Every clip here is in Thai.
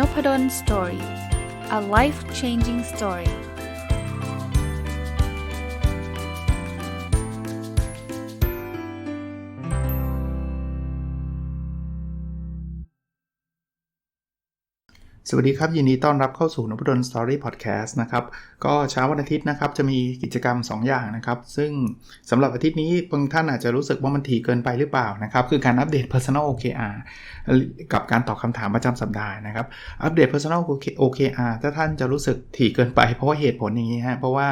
n o p ด d o n Story a life changing story. สวัสดีครับ ยินดีต้อนรับเข้าสู่นพดลสตอรี่พอดแคสต์นะครับ ก็เช้าวันอาทิตย์นะครับ จะมีกิจกรรม 2 อย่างนะครับ ซึ่งสำหรับอาทิตย์นี้บางท่านอาจจะรู้สึกว่ามันถี่เกินไปหรือเปล่านะครับ คือการอัปเดต Personal OKR กับการตอบคำถามประจำสัปดาห์นะครับ อัปเดต Personal OKR ถ้าท่านจะรู้สึกถี่เกินไป เพราะว่าเหตุผลอย่างนี้ฮะเพราะว่า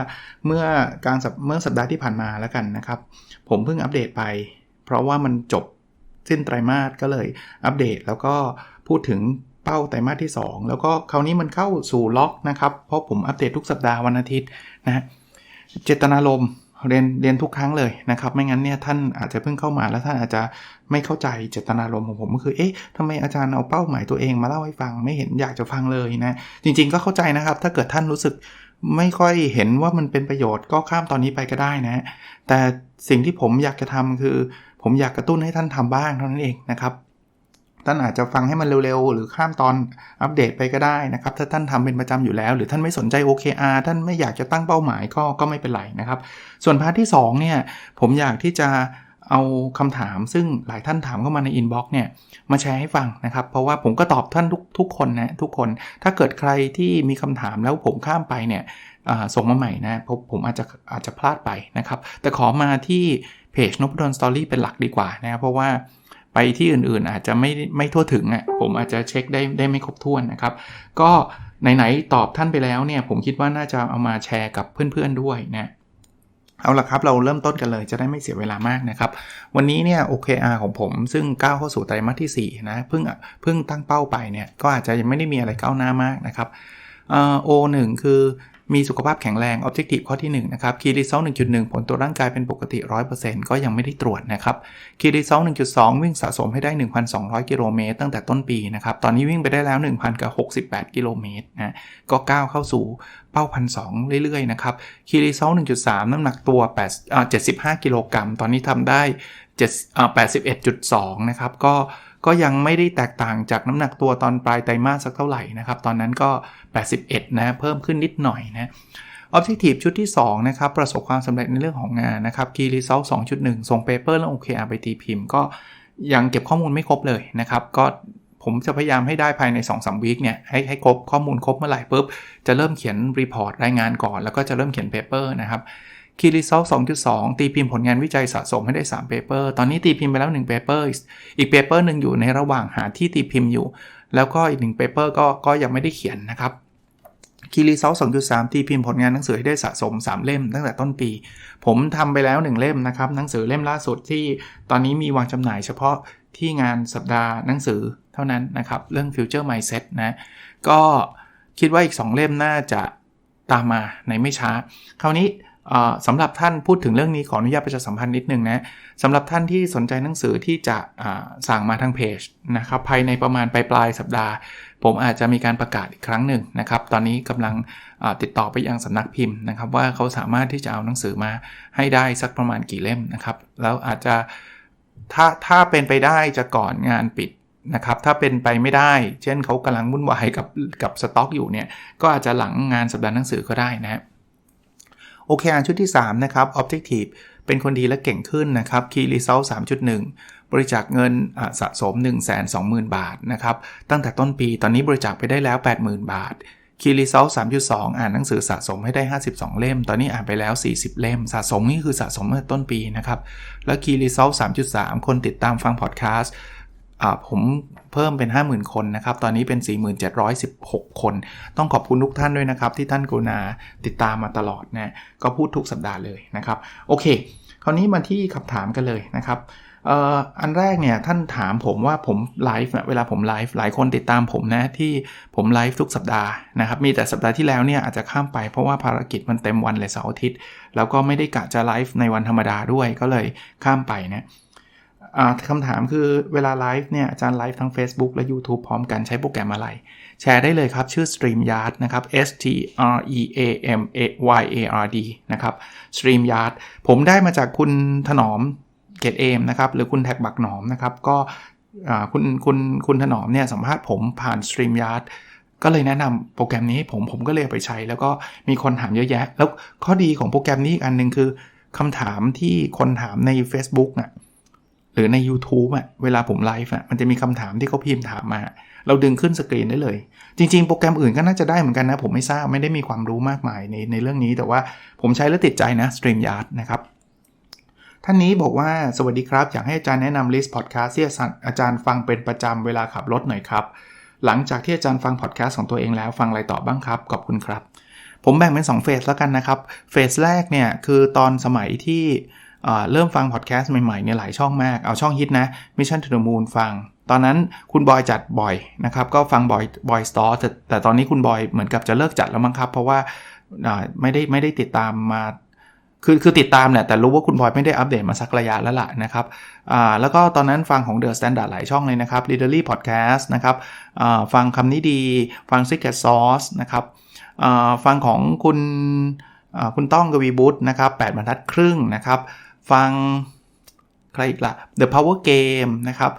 เมื่อกลางเมื่อสัปดาห์ที่ผ่านมาแล้วกันนะครับ ผมเพิ่งอัปเดตไป เพราะว่ามันจบสิ้นไตรมาสก็เลยอัปเดตแล้วก็พูดถึง เป้าไตรมาสที่ 2 แล้วก็คราวนี้มันเข้าสู่ล็อกนะครับ เพราะผมอัปเดตทุกสัปดาห์วันอาทิตย์นะเจตนารมณ์เรียนเรียนทุกครั้งเลยนะครับ ไม่งั้นเนี่ยท่านอาจจะเพิ่งเข้ามาแล้วท่านอาจจะไม่เข้าใจเจตนารมณ์ของผมก็คือเอ๊ะทำไมอาจารย์เอาเป้าหมายตัวเองมาเล่าให้ฟังไม่เห็นอยากจะฟังเลยนะ จริง ๆ ก็เข้าใจนะครับ ถ้าเกิดท่านรู้สึกไม่ค่อยเห็นว่ามันเป็นประโยชน์ก็ข้ามตอนนี้ไปก็ได้นะ แต่สิ่งที่ผมอยากจะทำคือ ผมอยากกระตุ้นให้ท่านทำบ้างเท่านั้นเองนะครับ ท่านอาจจะฟังให้มันเร็วๆ หรือข้ามตอนอัปเดตไปก็ได้นะครับ ถ้าท่านทำเป็นประจำอยู่แล้ว หรือท่านไม่สนใจ OKR ท่านไม่อยากจะตั้งเป้าหมายก็ก็ไม่เป็นไรนะครับ ส่วนพาร์ทที่2เนี่ยผมอยากที่จะเอาคำถามซึ่งหลายท่านถามเข้ามาในอินบ็อกซ์เนี่ยมาแชร์ให้ฟังนะครับ เพราะว่าผมก็ตอบท่านทุกทุกคนนะทุกคนถ้าเกิดใครที่มีคำถามแล้วผมข้ามไปเนี่ยส่งมาใหม่นะผมผมอาจจะอาจจะพลาดไปนะครับ แต่ขอมาที่เพจนพดลสตอรี่เป็นหลักดีกว่านะเพราะว่า ไปที่อื่นๆ อาจจะไม่ไม่ทั่วถึงอะผมอาจจะเช็คได้ได้ไม่ครบถ้วนนะครับ ก็ไหนๆตอบท่านไปแล้วเนี่ยผมคิดว่าน่าจะเอามาแชร์กับเพื่อนๆด้วยนะเอาละครับ เราเริ่มต้นกันเลยจะได้ไม่เสียเวลามากนะครับ วันนี้เนี่ย OKR ของผมซึ่งก้าวเข้าสู่ไตรมาสที่ 4 นะเพิ่งเพิ่งตั้งเป้าไปเนี่ย ก็อาจจะยังไม่ได้มีอะไรก้าวหน้า มากนะครับโอหนึ่งคือ มีสุขภาพแข็งแรง Objective ข้อที่1นะครับ Key Result 1.1 ผลตัวร่างกายเป็นปกติ 100%ก็ยังไม่ได้ตรวจนะครับ Key Result 1.2 วิ่งสะสมให้ได้ 1,200 กิโลเมตรตั้งแต่ต้นปีนะครับ ตอนนี้วิ่งไปได้แล้ว 1,068 กิโลเมตรนะ ก็ก้าวเข้าสู่เป้าพันสเรื่อยๆนะครับ Key Result 1.3 น้ำหนักตัว8 75 กิโลกรัม ตอนนี้ทำได้81.2 นะครับ ก็ ก็ยังไม่ได้แตกต่างจากน้ำหนักตัวตอนปลายไตรมาสสักเท่าไหร่นะครับ ตอนนั้นก็ 81 นะเพิ่มขึ้นนิดหน่อยนะ Objective ชุดที่ 2 นะครับ ประสบความสำเร็จในเรื่องของงานนะครับ Key Result 2.1 ส่งเปเปอร์และ OKR ไปตีพิมพ์ ก็ยังเก็บข้อมูลไม่ครบเลยนะครับ ก็ผมจะพยายามให้ได้ภายใน2-3วีคเนี่ยให้ให้ครบข้อมูลครบเมื่อไหร่ปุ๊บ จะเริ่มเขียนรีพอร์ตรายงานก่อน แล้วก็จะเริ่มเขียนเปเปอร์นะครับ คีรีซอล2.2 ตีพิมพ์ผลงานวิจัยสะสมให้ได้ 3 paper ตอนนี้ตีพิมพ์ไปแล้ว 1 paper อีก paper หนึ่งอยู่ในระหว่างหาที่ตีพิมพ์อยู่ แล้วก็อีก 1 paper ก็ก็ยังไม่ได้เขียนนะครับคีรีซอล2.3 ตีพิมพ์ผลงานหนังสือให้ได้สะสม 3 เล่มตั้งแต่ต้นปี ผมทำไปแล้ว 1 เล่มนะครับ หนังสือเล่มล่าสุดที่ตอนนี้มีวางจำหน่ายเฉพาะที่งานสัปดาห์หนังสือเท่านั้นนะครับ เรื่อง Future Mindset นะ ก็คิดว่าอีก 2 เล่มน่าจะตามมาในไม่ช้า คราวนี้ สำหรับท่านพูดถึงเรื่องนี้ขออนุญาตประชาสัมพันธ์นิดนึงนะสำหรับท่านที่สนใจหนังสือที่จะสั่งมาทางเพจนะครับภายในประมาณปลายปลายสัปดาห์ ผมอาจจะมีการประกาศอีกครั้งหนึ่งนะครับ ตอนนี้กำลังติดต่อไปยังสำนักพิมพ์นะครับ ว่าเขาสามารถที่จะเอาหนังสือมาให้ได้สักประมาณกี่เล่มนะครับ แล้วอาจจะถ้าถ้าเป็นไปได้จะก่อนงานปิดนะครับถ้าเป็นไปไม่ได้ เช่นเขากำลังวุ่นวายกับกับสต็อกอยู่เนี่ยก็อาจจะหลังงานสัปดาห์หนังสือก็ได้นะโอเคอันชุดที่ 3 นะครับ Objective เป็นคนดีและเก่งขึ้นนะครับ Key Result 3.1 บริจาคเงินสะสม 120,000 บาทนะครับ ตั้งแต่ต้นปีตอนนี้บริจาคไปได้แล้ว 80,000 บาท Key Result 3.2 อ่านหนังสือสะสมให้ได้ 52 เล่ม ตอนนี้อ่านไปแล้ว 40 เล่ม สะสมนี่คือสะสมเมื่อต้นปีนะครับ แล้ว Key Result 3.3 คนติดตามฟังพอดแคสต์ ผมเพิ่มเป็น 50,000 คนนะครับ ตอนนี้เป็น 4716 คน ต้องขอบคุณทุกท่านด้วยนะครับ ที่ท่านกรุณาติดตามมาตลอดนะ ก็พูดทุกสัปดาห์เลยนะครับ โอเค คราวนี้มาที่คำถามกันเลยนะครับอันแรกเนี่ยท่านถามผมว่าผมไลฟ์เวลาผมไลฟ์หลายคนติดตามผมนะที่ผมไลฟ์ทุกสัปดาห์นะครับมีแต่สัปดาห์ที่แล้วเนี่ยอาจจะข้ามไปเพราะว่าภารกิจมันเต็มวันเลยเสาร์อาทิตย์ แล้วก็ไม่ได้กะจะไลฟ์ในวันธรรมดาด้วยก็เลยข้ามไปนะ คำถามคือเวลาไลฟ์เนี่ยอาจารย์ไลฟ์ทั้ง Facebook และ YouTube พร้อมกันใช้โปรแกรมอะไร แชร์ได้เลยครับ ชื่อ StreamYard นะครับ S T R E A M A Y A R D นะครับ StreamYard ผมได้มาจากคุณถนอมเกตเอมนะครับหรือคุณแท็กบักหนอมนะครับ ก็คุณคุณคุณถนอมเนี่ยสัมภาษณ์ผมผ่าน StreamYard ก็เลยแนะนำโปรแกรมนี้ให้ผมผมก็เลยเอาไปใช้ แล้วก็มีคนถามเยอะแยะ แล้วข้อดีของโปรแกรมนี้อีกอันหนึ่งคือคำถามที่คนถามใน Facebook น่ะ หรือใน YouTube อะเวลาผมไลฟ์อะมันจะมีคำถามที่เขาพิมพ์ถามมา เราดึงขึ้นสกรีนได้เลย จริง ๆ โปรแกรมอื่นก็น่าจะได้เหมือนกันนะ ผมไม่ทราบไม่ได้มีความรู้มากมายในในเรื่องนี้ แต่ว่าผมใช้แล้วติดใจนะ StreamYard นะครับท่านนี้บอกว่าสวัสดีครับ อยากให้อาจารย์แนะนำลิสต์พอดแคสต์ที่อาจารย์ฟังเป็นประจำเวลาขับรถหน่อยครับ หลังจากที่อาจารย์ฟังพอดแคสต์ของตัวเองแล้วฟังอะไรต่อบ้างครับขอบคุณครับ ผมแบ่งเป็น2เฟสแล้วกันนะครับเฟสแรกเนี่ยคือตอนสมัยที่ เริ่มฟังพอดแคสต์ใหม่ๆเนี่ยหลายช่องมาก เอาช่องฮิตนะ Mission to the Moon ฟัง ตอนนั้นคุณบอยจัดบ่อยนะครับ ก็ฟังบอยบอยสตอร์แต่แต่ตอนนี้คุณบอยเหมือนกับจะเลิกจัดแล้วมั้งครับ เพราะว่าไม่ได้ไม่ได้ติดตามมาคือคือติดตามแหละแต่รู้ว่าคุณบอยไม่ได้อัปเดตมาสักระยะแล้วล่ะนะครับอ่าแล้วก็ตอนนั้นฟังของ The Standard หลายช่องเลยนะครับ Literally Podcast นะครับอ่าฟังคำนี้ดี ฟัง Secret Sauce นะครับอ่าฟังของคุณคุณต้องกวีบุตรนะครับ8บรรทัดครึ่งนะครับ ฟังใครอีกละ The Power Game นะครับ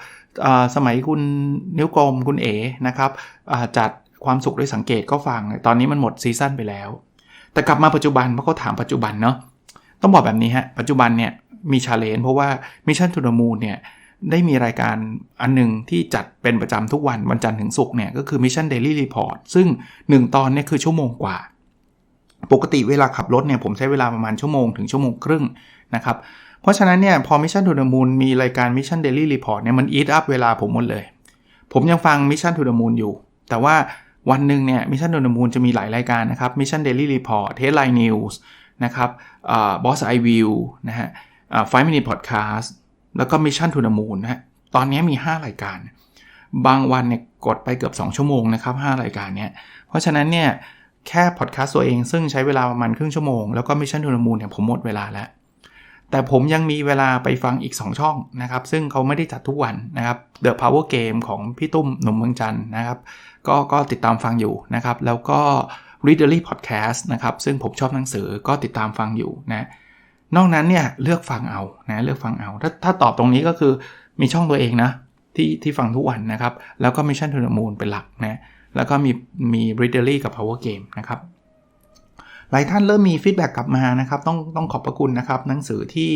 สมัยคุณนิ้วกลมคุณเอ๋นะครับจัดความสุขด้วยสังเกตก็ฟัง ตอนนี้มันหมดซีซั่นไปแล้ว แต่กลับมาปัจจุบันเพราะเขาถามปัจจุบันเนาะต้องบอกแบบนี้ฮะ ปัจจุบันเนี่ยมีชาเลนจ์เพราะว่า Mission to the Moon เนี่ยได้มีรายการอันหนึ่งที่จัดเป็นประจำทุกวันวันจันทร์ถึงศุกร์เนี่ยก็คือ Mission Daily Report ซึ่ง 1 ตอนเนี่ยคือชั่วโมงกว่า ปกติเวลาขับรถเนี่ยผมใช้เวลาประมาณชั่วโมงถึงชั่วโมงครึ่ง นะครับ เพราะฉะนั้นเนี่ยพอ Mission to the Moon มีรายการ Mission Daily Report เนี่ยมันอีทอัพเวลาผมหมดเลย ผมยังฟัง Mission to the Moon อยู่ แต่ว่าวันหนึ่งเนี่ย Mission to the Moon จะมีหลายรายการนะครับ Mission Daily Report Headline News นะครับบอสไอวิวนะฮะไฟมินิพอดแคสต์แล้วก็มิชชั่นทูน h มูนนะฮะตอนนี้มี 5 รายการ บางวันเนี่ยกดไปเกือบ 2 ชั่วโมงนะครับ 5 รายการเนี้ยเพราะฉะนั้นเนี่ย แค่พอดแคสต์ตัวเองซึ่งใช้เวลาประมาณครึ่งชั่วโมง แล้วก็มิชชั่นทูน h มูนเนี่ยผมหมดเวลาแล้ว แต่ผมยังมีเวลาไปฟังอีก 2 ช่องนะครับ ซึ่งเขาไม่ได้จัดทุกวันนะครับ The Power Game ของพี่ตุ้มหนุ่มเมืองจันนะครับ ก็ก็ติดตามฟังอยู่นะครับ แล้วก็ Readerly Podcast นะครับ ซึ่งผมชอบหนังสือก็ติดตามฟังอยู่นะนอกนั้นเนี่ยเลือกฟังเอานะเลือกฟังเอาถ้าถ้าตอบตรงนี้ก็คือมีช่องตัวเองนะที่ที่ฟังทุกวันนะครับ แล้วก็ Mission to the Moon เป็นหลักนะแล้วก็มีมี Readerly กับ Power Game นะครับ หลายท่านเริ่มมีฟีดแบ็กกลับมานะครับต้องต้องขอบพระคุณนะครับหนังสือที่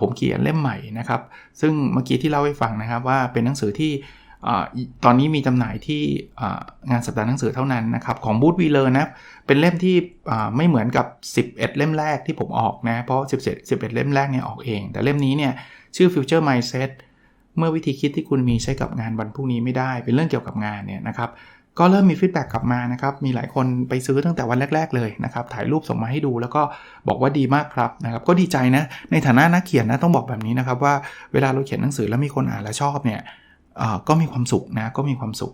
ผมเขียนเล่มใหม่นะครับซึ่งเมื่อกี้ที่เล่าให้ฟังนะครับว่าเป็นหนังสือที่ตอนนี้มีจำหน่ายที่งานสัปดาห์หนังสือเท่านั้นนะครับของบูธวีเลอร์นะเป็นเล่มที่ไม่เหมือนกับ 11 เล่มแรกที่ผมออกนะเพราะ 11 11 เล่มแรกเนี่ยออกเอง แต่เล่มนี้เนี่ยชื่อ Future Mindset เมื่อวิธีคิดที่คุณมีใช้กับงานวันพรุ่งนี้ไม่ได้ เป็นเรื่องเกี่ยวกับงานเนี่ยนะครับ ก็เริ่มมีฟีดแบ็กกลับมานะครับ มีหลายคนไปซื้อตั้งแต่วันแรก ๆ เลยนะครับ ถ่ายรูปส่งมาให้ดูแล้วก็บอกว่าดีมากครับนะครับ ก็ดีใจนะ ในฐานะนักเขียนนะต้องบอกแบบนี้นะครับว่าเวลาเราเขียนหนังสือแล้วมีคนอ่านและชอบเนี่ยก็มีความสุขนะ ก็มีความสุข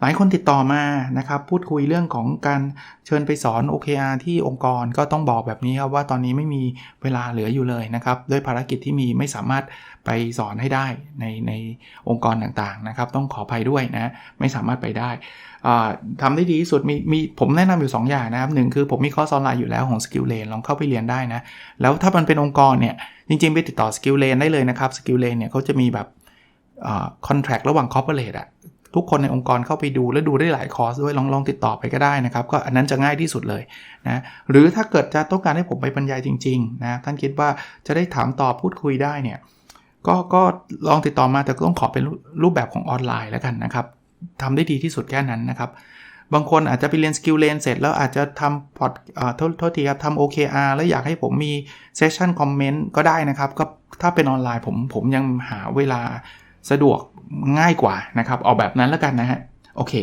หลายคนติดต่อมานะครับพูดคุยเรื่องของการเชิญไปสอน OKR ที่องค์กรก็ต้องบอกแบบนี้ครับว่าตอนนี้ไม่มีเวลาเหลืออยู่เลยนะครับด้วยภารกิจที่มีไม่สามารถไปสอนให้ได้ในในองค์กรต่างๆนะครับต้องขออภัยด้วยนะไม่สามารถไปได้ทำได้ดีที่สุดมีมีผมแนะนำอยู่ 2 อย่างนะครับหนึ่งคือผมมีคอร์สออนไลน์อยู่แล้วของ Skill Lane ลองเข้าไปเรียนได้นะแล้วถ้ามันเป็นองค์กรเนี่ยจริงๆไปติดต่อ Skill Lane ได้เลยนะครับ Skill Lane เนี่ยเขาจะมีแบบคอนแท c t ระหว่างคอร์เปอเรทอะ ทุกคนในองค์กรเข้าไปดูและดูได้หลายคอร์สด้วยลองลองติดต่อไปก็ได้นะครับ ก็อันนั้นจะง่ายที่สุดเลยนะหรือถ้าเกิดจะต้องการให้ผมไปบรรยายจริงๆนะท่านคิดว่าจะได้ถามตอบพูดคุยได้เนี่ยก็ก็ลองติดต่อมาแต่ก็ต้องขอเป็นรูปแบบของออนไลน์แล้วกันนะครับทำได้ดีที่สุดแค่นั้นนะครับบางคนอาจจะไปเรียนสกิลเลนเสร็จแล้วอาจจะทำพอดโทษโทษทีครับทำ OKR แล้วอยากให้ผมมีเซสชั่นคอมเมนต์ก็ได้นะครับ ก็ถ้าเป็นออนไลน์ผมผมยังหาเวลาสะดวก ง่ายกว่านะครับ เอาแบบนั้นแล้วกันนะฮะ โอเค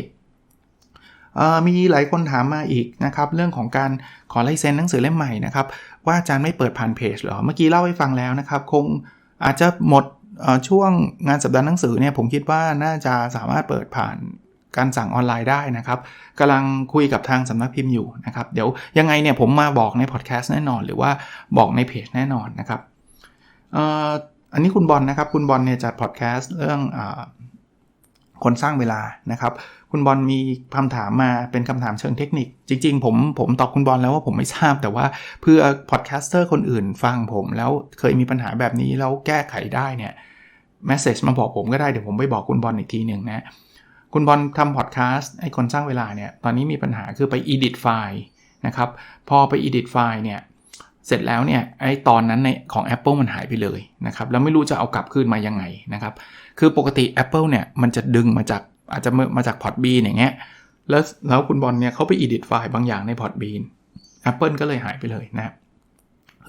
มีหลายคนถามมาอีกนะครับ เรื่องของการขอไลเซนหนังสือเล่มใหม่นะครับ ว่าอาจารย์ไม่เปิดผ่านเพจหรอ เมื่อกี้เล่าให้ฟังแล้วนะครับ คงอาจจะหมดช่วงงานสัปดาห์หนังสือเนี่ยผมคิดว่าน่าจะสามารถเปิดผ่านการสั่งออนไลน์ได้นะครับกำลังคุยกับทางสำนักพิมพ์อยู่นะครับ เดี๋ยวยังไงเนี่ยผมมาบอกในพอดแคสต์แน่นอน หรือว่าบอกในเพจแน่นอนนะครับ อันนี้คุณบอลนนะครับ คุณบอลเนี่ยจัดพอดแคสต์เรื่องอคนสร้างเวลานะครับ คุณบอลมีคำถามมาเป็นคำถามเชิงเทคนิค จริง ๆ ผมผมตอบคุณบอลแล้วว่าผมไม่ทราบแต่ว่าเพื่อพอดแคสเตอร์คนอื่นฟังผมแล้วเคยมีปัญหาแบบนี้แล้วแก้ไขได้เนี่ยแมสเซจมาบอกผมก็ได้เดี๋ยวผมไปบอกคุณบอลอีกทีหนึ่งนะ คุณบอลทำพอดแคสต์ไอ้คนสร้างเวลาเนี่ยตอนนี้มีปัญหาคือไป edit ไฟล์นะครับ พอไป edit ไฟล์เนี่ย เสร็จแล้วเนี่ยไอ้ตอนนั้นในของ Apple มันหายไปเลยนะครับแล้วไม่รู้จะเอากลับคืนมายังไงนะครับคือปกติ Apple เนี่ยมันจะดึงมาจากอาจจะมาจาก Podbean อย่างเงี้ยแล้วแล้วคุณบอลเนี่ยเขาไป edit ไฟล์บางอย่างใน Podbean Apple ก็เลยหายไปเลยนะ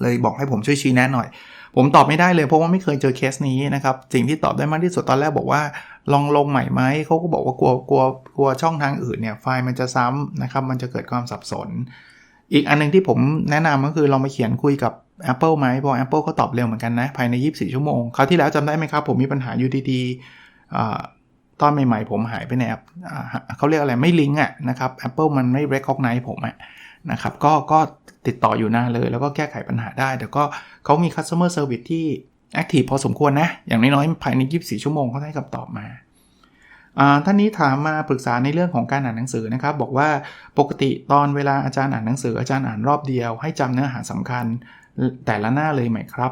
เลยบอกให้ผมช่วยชี้แนะหน่อย ผมตอบไม่ได้เลยเพราะว่าไม่เคยเจอเคสนี้นะครับสิ่งที่ตอบได้มากที่สุดตอนแรกบอกว่า ลองลงใหม่ไหมเขาก็บอกว่ากลัวกลัวกลัวช่องทางอื่นเนี่ยไฟล์มันจะซ้ำนะครับมันจะเกิดความสับสน อีกอันนึงที่ผมแนะนำก็คือลองไปเขียนคุยกับ Apple ไหมเพราะ Apple ก็ตอบเร็วเหมือนกันนะ ภายใน 24 ชั่วโมงคราวที่แล้วจำได้ไหมครับ ผมมีปัญหาอยู่ดีๆตอนใหม่ๆ ผมหายไปในแอปเขาเรียกอะไรไม่ลิงก์อะนะครับ Apple มันไม่ recognize ผมอะนะครับก็ก็ติดต่ออยู่นานเลย แล้วก็แก้ไขปัญหาได้ แต่ก็เขามี customer service ที่ active พอสมควรนะ อย่างน้อยๆภายใน 24 ชั่วโมงเขาให้คำตอบมา ท่านนี้ถามมาปรึกษาในเรื่องของการอ่านหนังสือนะครับ บอกว่าปกติตอนเวลาอาจารย์อ่านหนังสืออาจารย์อ่านรอบเดียว ให้จำเนื้อหาสำคัญแต่ละหน้าเลยไหมครับ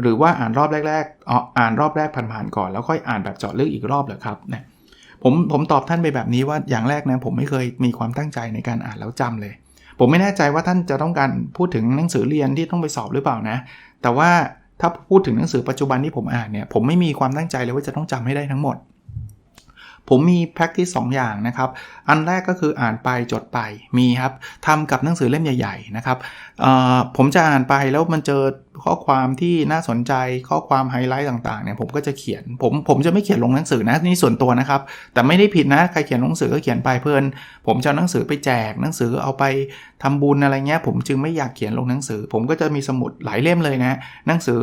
หรือว่าอ่านรอบแรกๆอ่านรอบแรกผ่านๆก่อน แล้วค่อยอ่านแบบเจาะลึกอีกรอบเหรอครับเนี่ยผมผมตอบท่านไปแบบนี้ว่าอย่างแรกนะผมไม่เคยมีความตั้งใจในการอ่านแล้วจำเลย ผมไม่แน่ใจว่าท่านจะต้องการพูดถึงหนังสือเรียนที่ต้องไปสอบหรือเปล่านะ แต่ว่าถ้าพูดถึงหนังสือปัจจุบันที่ผมอ่านเนี่ยผมไม่มีความตั้งใจเลยว่าจะต้องจำให้ได้ทั้งหมด ผมมี practice 2 อย่างนะครับ อันแรกก็คืออ่านไปจดไปมีครับทำกับหนังสือเล่มใหญ่ๆนะครับผมจะอ่านไปแล้วมันเจอข้อความที่น่าสนใจข้อความไฮไลท์ต่างๆเนี่ยผมก็จะเขียนผมผมจะไม่เขียนลงหนังสือนะนี่ส่วนตัวนะครับ แต่ไม่ได้ผิดนะใครเขียนหนังสือก็เขียนไปเพื่อนผมจะหนังสือไปแจกหนังสือเอาไปทำบุญอะไรเงี้ยผมจึงไม่อยากเขียนลงหนังสือ ผมก็จะมีสมุดหลายเล่มเลยนะหนังสือ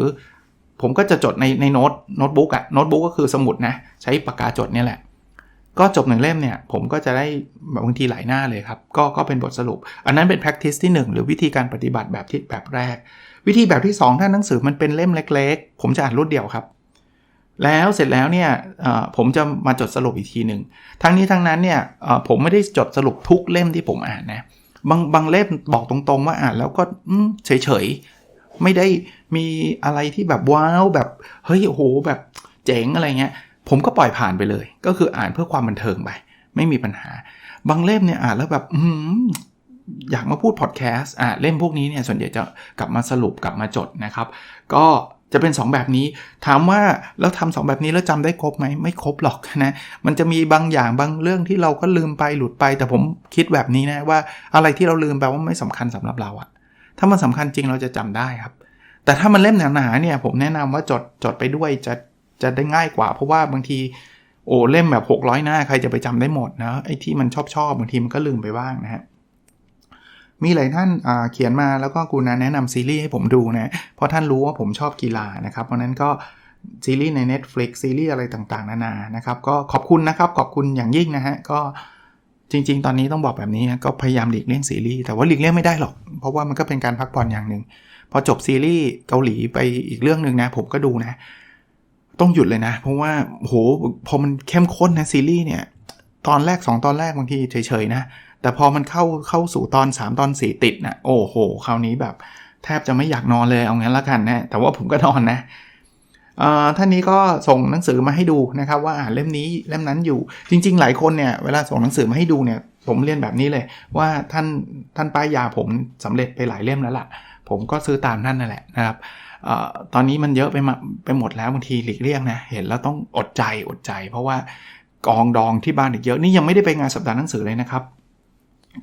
ผมก็จะจดในในโน้ตโน้ตบุ๊กอะโน้ตบุ๊กก็คือสมุดนะใช้ปากกาจดเนี่ยแหละ ก็จบหนึ่งเล่มเนี่ยผมก็จะได้บางทีหลายหน้าเลยครับ ก็ก็เป็นบทสรุป อันนั้นเป็น practice ที่ 1 หรือวิธีการปฏิบัติแบบที่แบบแรก วิธีแบบที่ 2 ถ้าหนังสือมันเป็นเล่มเล็ก ๆ ผมจะอ่านรวดเดียวครับ แล้วเสร็จแล้วเนี่ยผมจะมาจดสรุปอีกทีหนึ่งทั้งนี้ทั้งนั้นเนี่ยผมไม่ได้จดสรุปทุกเล่มที่ผมอ่านนะบางบางเล่มบอกตรงๆว่าอ่านแล้วก็เฉยๆไม่ได้มีอะไรที่แบบว้าวแบบเฮ้ยโอ้โหแบบเจ๋งอะไรเงี้ย ผมก็ปล่อยผ่านไปเลย ก็คืออ่านเพื่อความบันเทิงไป ไม่มีปัญหา บางเล่มเนี่ยอ่านแล้วแบบอือยากมาพูดพอดแคสต์อ่าเล่มพวกนี้เนี่ยส่วนใหญ่จะกลับมาสรุปกลับมาจดนะครับ ก็จะเป็น 2 แบบนี้ ถามว่าแล้วทำสองแบบนี้แล้วจำได้ครบไหมไม่ครบหรอกนะ มันจะมีบางอย่างบางเรื่องที่เราก็ลืมไปหลุดไป แต่ผมคิดแบบนี้นะว่าอะไรที่เราลืมแปลว่าไม่สำคัญสำหรับเราอะถ้ามันสำคัญจริงเราจะจำได้ครับ แต่ถ้ามันเล่มหนาๆเนี่ยผมแนะนำว่าจดจดไปด้วยจะ จะได้ง่ายกว่า เพราะว่าบางทีโอ้เล่มแบบ600 หน้าใครจะไปจำได้หมดนะไอ้ที่มันชอบชอบบางทีมันก็ลืมไปบ้างนะฮะมีหลายท่านเขียนมาแล้วก็กูนะแนะนำซีรีส์ให้ผมดูนะเพราะท่านรู้ว่าผมชอบกีฬานะครับเพราะนั้นก็ซีรีส์ใน Netflix ซีรีส์อะไรต่างๆ นานานะครับก็ขอบคุณนะครับขอบคุณอย่างยิ่งนะฮะก็จริง ๆ ตอนนี้ต้องบอกแบบนี้ก็พยายามหลีกเลี่ยงซีรีส์แต่ว่าหลีกเลี่ยงไม่ได้หรอก เพราะว่ามันก็เป็นการพักผ่อนอย่างหนึ่งพอจบซีรีส์เกาหลีไปอีกเรื่องหนึ่งนะผมก็ดูนะ ต้องหยุดเลยนะ เพราะว่าโหพอมันเข้มข้นนะซีรีส์เนี่ย ตอนแรก 2 ตอนแรกบางทีเฉยๆนะ แต่พอมันเข้าเข้าสู่ตอน 3 ตอน 4 ติดนะโอ้โหคราวนี้แบบแทบจะไม่อยากนอนเลยเอางั้นละกันนะ แต่ว่าผมก็นอนนะท่านนี้ก็ส่งหนังสือมาให้ดูนะครับว่าอ่านเล่มนี้เล่มนั้นอยู่จริง ๆ หลายคนเนี่ยเวลาส่งหนังสือมาให้ดูเนี่ยผมเรียนแบบนี้เลยว่าท่านท่านป้ายยาผมสำเร็จไปหลายเล่มแล้วล่ะ ผมก็ซื้อตามท่านนั่นแหละนะครับ ตอนนี้มันเยอะไปมาไปหมดแล้วบางทีหลีกเลี่ยงนะเห็นแล้วต้องอดใจอดใจ เพราะว่ากองดองที่บ้านอีกเยอะนี่ยังไม่ได้ไปงานสัปดาห์หนังสือเลยนะครับ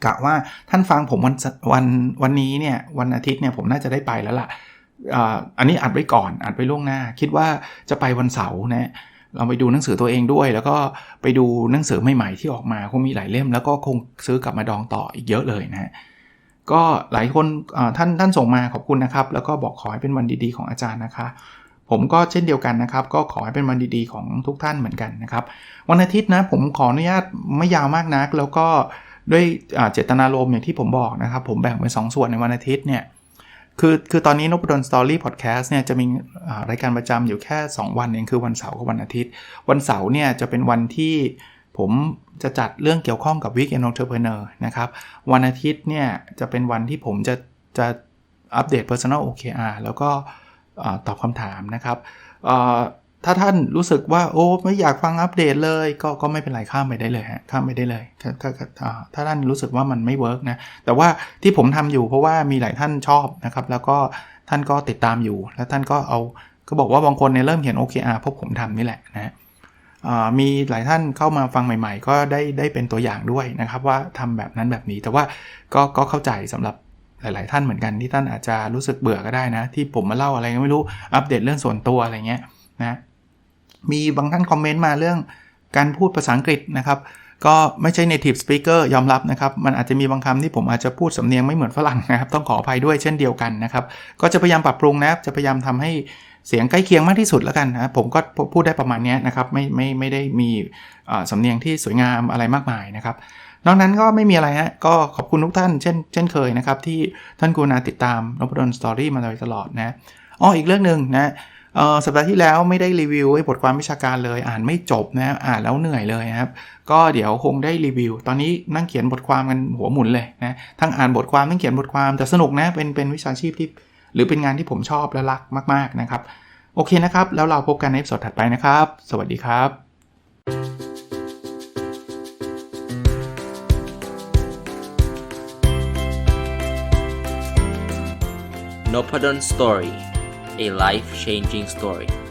กะว่าท่านฟังผมวันวันวันนี้เนี่ยวันอาทิตย์เนี่ยผมน่าจะได้ไปแล้วล่ะอันนี้อัดไว้ก่อนอัดไว้ล่วงหน้า คิดว่าจะไปวันเสาร์นะเราไปดูหนังสือตัวเองด้วย แล้วก็ไปดูหนังสือใหม่ๆที่ออกมาคงมีหลายเล่ม แล้วก็คงซื้อกลับมาดองต่ออีกเยอะเลยนะ ก็หลายคนท่านท่านส่งมาขอบคุณนะครับ แล้วก็บอกขอให้เป็นวันดีๆของอาจารย์นะคะ ผมก็เช่นเดียวกันนะครับ ก็ขอให้เป็นวันดีๆของทุกท่านเหมือนกันนะครับ วันอาทิตย์นะผมขออนุญาตไม่ยาวมากนัก แล้วก็ด้วยเจตนารมณ์อย่างที่ผมบอกนะครับ ผมแบ่งเป็นสส่วนในวันอาทิตย์เนี่ยคือคือตอนนี้นบดลสตอรี่พอดแคสต์เนี่ยจะมีรายการประจำอยู่แค่ 2 วันเองคือวันเสาร์กับวันอาทิตย์ วันเสาร์เนี่ยจะเป็นวันที่ ผมจะจัดเรื่องเกี่ยวข้องกับ Weekend Entrepreneur นะครับ วันอาทิตย์เนี่ยจะเป็นวันที่ผมจะจะอัปเดต Personal OKR แล้วก็ตอบคำถามนะครับถ้าท่านรู้สึกว่าโอ้ไม่อยากฟังอัปเดตเลย ก็ก็ไม่เป็นไรข้ามไปได้เลยฮะข้ามไปได้เลยถ้าถ้าถ้าถ้าท่านรู้สึกว่ามันไม่เวิร์กนะแต่ว่าที่ผมทำอยู่เพราะว่ามีหลายท่านชอบนะครับ แล้วก็ท่านก็ติดตามอยู่ แล้วท่านก็เอาก็บอกว่าบางคนเนี่ยเริ่มเห็น OKR เพราะผมทำนี่แหละนะ มีหลายท่านเข้ามาฟังใหม่ ๆ ก็ได้ได้เป็นตัวอย่างด้วยนะครับ ว่าทำแบบนั้นแบบนี้แต่ว่าก็ก็เข้าใจสำหรับหลาย ๆ ท่านเหมือนกันที่ท่านอาจจะรู้สึกเบื่อก็ได้นะ ที่ผมมาเล่าอะไรก็ไม่รู้อัปเดตเรื่องส่วนตัวอะไรเงี้ยนะมีบางท่านคอมเมนต์มาเรื่องการพูดภาษาอังกฤษนะครับก็ไม่ใช่ native speaker ยอมรับนะครับ มันอาจจะมีบางคำที่ผมอาจจะพูดสำเนียงไม่เหมือนฝรั่งนะครับ ต้องขออภัยด้วยเช่นเดียวกันนะครับ ก็จะพยายามปรับปรุงนะ จะพยายามทำให้ เสียงใกล้เคียงมากที่สุดแล้วกันนะผมก็พูดได้ประมาณนี้นะครับไม่ไม่ไม่ได้มีสำเนียงที่สวยงามอะไรมากมายนะครับนอกนั้นก็ไม่มีอะไรฮะก็ขอบคุณทุกท่านเช่นเช่นเคยนะครับ ที่ท่านกรุณาติดตามนพดลสตอรี่มาโดยตลอดนะอ๋ออีกเรื่องหนึ่งนะสัปดาห์ที่แล้วไม่ได้รีวิวบทความวิชาการเลย อ่านไม่จบนะอ่านแล้วเหนื่อยเลยนะครับ ก็เดี๋ยวคงได้รีวิว ตอนนี้นั่งเขียนบทความกันหัวหมุนเลยนะทั้งอ่านบทความทั้งเขียนบทความแต่สนุกนะเป็นเป็นวิชาชีพที่ หรือเป็นงานที่ผมชอบและรักมาก ๆ นะครับ โอเคนะครับ แล้วเราพบกันในสดถัดไปนะครับ สวัสดีครับ n o p ด d o n Story a life changing story